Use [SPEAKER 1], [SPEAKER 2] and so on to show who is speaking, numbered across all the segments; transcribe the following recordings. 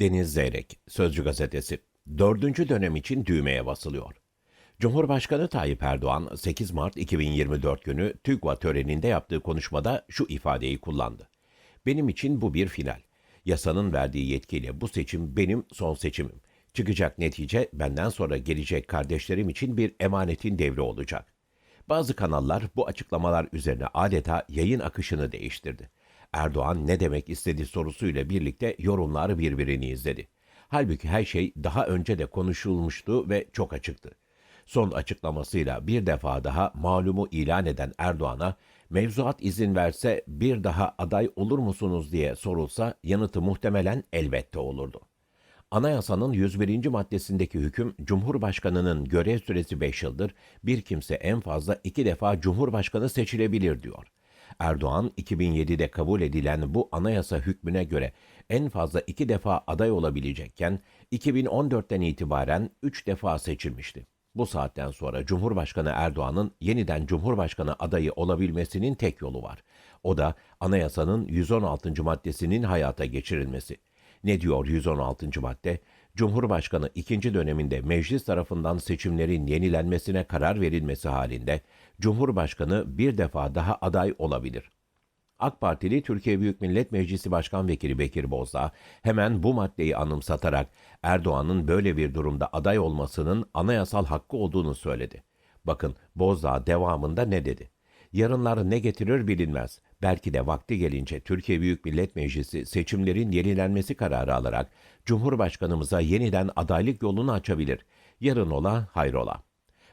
[SPEAKER 1] Deniz Zeyrek, Sözcü Gazetesi. Dördüncü dönem için düğmeye basılıyor. Cumhurbaşkanı Tayyip Erdoğan 8 Mart 2024 günü TÜGVA töreninde yaptığı konuşmada şu ifadeyi kullandı. Benim için bu bir final. Yasanın verdiği yetkiyle bu seçim benim son seçimim. Çıkacak netice benden sonra gelecek kardeşlerim için bir emanetin devri olacak. Bazı kanallar bu açıklamalar üzerine adeta yayın akışını değiştirdi. Erdoğan ne demek istedi sorusuyla birlikte yorumlar birbirini izledi. Halbuki her şey daha önce de konuşulmuştu ve çok açıktı. Son açıklamasıyla bir defa daha malumu ilan eden Erdoğan'a mevzuat izin verse bir daha aday olur musunuz diye sorulsa yanıtı muhtemelen elbette olurdu. Anayasanın 101. maddesindeki hüküm Cumhurbaşkanının görev süresi 5 yıldır, bir kimse en fazla 2 defa Cumhurbaşkanı seçilebilir diyor. Erdoğan 2007'de kabul edilen bu anayasa hükmüne göre en fazla 2 defa aday olabilecekken 2014'ten itibaren 3 defa seçilmişti. Bu saatten sonra Cumhurbaşkanı Erdoğan'ın yeniden Cumhurbaşkanı adayı olabilmesinin tek yolu var. O da anayasanın 116. maddesinin hayata geçirilmesi. Ne diyor 116. madde? Cumhurbaşkanı ikinci döneminde meclis tarafından seçimlerin yenilenmesine karar verilmesi halinde Cumhurbaşkanı bir defa daha aday olabilir. AK Partili Türkiye Büyük Millet Meclisi Başkan Vekili Bekir Bozdağ hemen bu maddeyi anımsatarak Erdoğan'ın böyle bir durumda aday olmasının anayasal hakkı olduğunu söyledi. Bakın Bozdağ devamında ne dedi? Yarınlar ne getirir bilinmez. Belki de vakti gelince Türkiye Büyük Millet Meclisi seçimlerin yenilenmesi kararı alarak Cumhurbaşkanımıza yeniden adaylık yolunu açabilir. Yarın ola hayrola.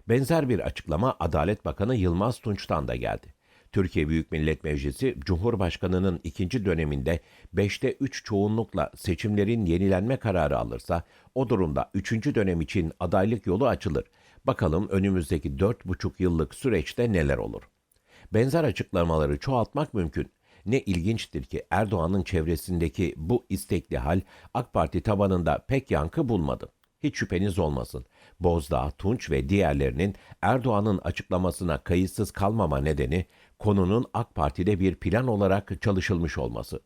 [SPEAKER 1] Benzer bir açıklama Adalet Bakanı Yılmaz Tunç'tan da geldi. Türkiye Büyük Millet Meclisi, Cumhurbaşkanı'nın ikinci döneminde 5'te 3 çoğunlukla seçimlerin yenilenme kararı alırsa, o durumda üçüncü dönem için adaylık yolu açılır. Bakalım önümüzdeki 4,5 yıllık süreçte neler olur? Benzer açıklamaları çoğaltmak mümkün. Ne ilginçtir ki Erdoğan'ın çevresindeki bu istekli hal AK Parti tabanında pek yankı bulmadı. Hiç şüpheniz olmasın. Bozdağ, Tunç ve diğerlerinin Erdoğan'ın açıklamasına kayıtsız kalmama nedeni konunun AK Parti'de bir plan olarak çalışılmış olması.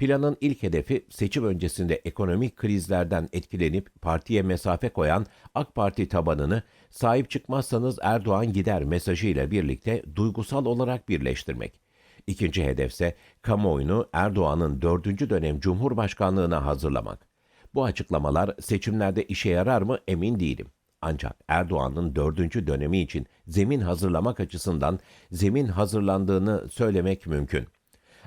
[SPEAKER 1] Planın ilk hedefi seçim öncesinde ekonomik krizlerden etkilenip partiye mesafe koyan AK Parti tabanını sahip çıkmazsanız Erdoğan gider mesajıyla birlikte duygusal olarak birleştirmek. İkinci hedefse kamuoyunu Erdoğan'ın dördüncü dönem Cumhurbaşkanlığına hazırlamak. Bu açıklamalar seçimlerde işe yarar mı emin değilim. Ancak Erdoğan'ın dördüncü dönemi için zemin hazırlamak açısından zemin hazırlandığını söylemek mümkün.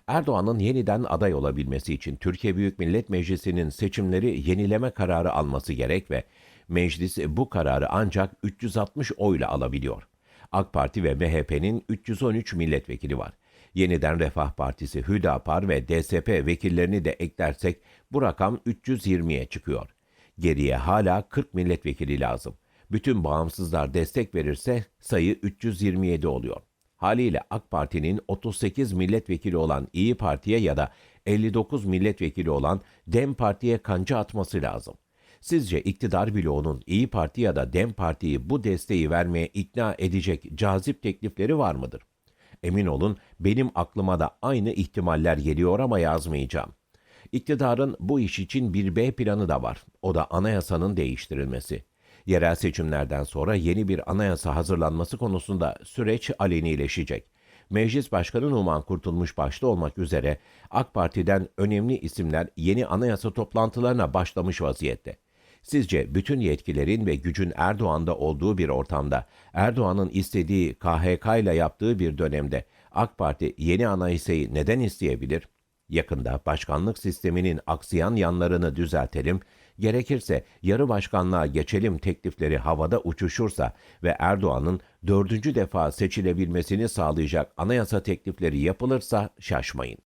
[SPEAKER 1] Erdoğan'ın yeniden aday olabilmesi için Türkiye Büyük Millet Meclisi'nin seçimleri yenileme kararı alması gerek ve meclis bu kararı ancak 360 oyla alabiliyor. AK Parti ve MHP'nin 313 milletvekili var. Yeniden Refah Partisi, Hüdapar ve DSP vekillerini de eklersek bu rakam 320'ye çıkıyor. Geriye hala 40 milletvekili lazım. Bütün bağımsızlar destek verirse sayı 327 oluyor. Haliyle AK Parti'nin 38 milletvekili olan İyi Parti'ye ya da 59 milletvekili olan DEM Parti'ye kanca atması lazım. Sizce iktidar bloğunun İyi Parti ya da DEM Parti'yi bu desteği vermeye ikna edecek cazip teklifleri var mıdır? Emin olun benim aklıma da aynı ihtimaller geliyor ama yazmayacağım. İktidarın bu iş için bir B planı da var. O da anayasanın değiştirilmesi. Yerel seçimlerden sonra yeni bir anayasa hazırlanması konusunda süreç alenileşecek. Meclis Başkanı Numan Kurtulmuş başta olmak üzere AK Parti'den önemli isimler yeni anayasa toplantılarına başlamış vaziyette. Sizce bütün yetkilerin ve gücün Erdoğan'da olduğu bir ortamda, Erdoğan'ın istediği KHK ile yaptığı bir dönemde AK Parti yeni anayasayı neden isteyebilir? Yakında başkanlık sisteminin aksayan yanlarını düzeltelim, gerekirse yarı başkanlığa geçelim teklifleri havada uçuşursa ve Erdoğan'ın dördüncü defa seçilebilmesini sağlayacak anayasa teklifleri yapılırsa şaşmayın.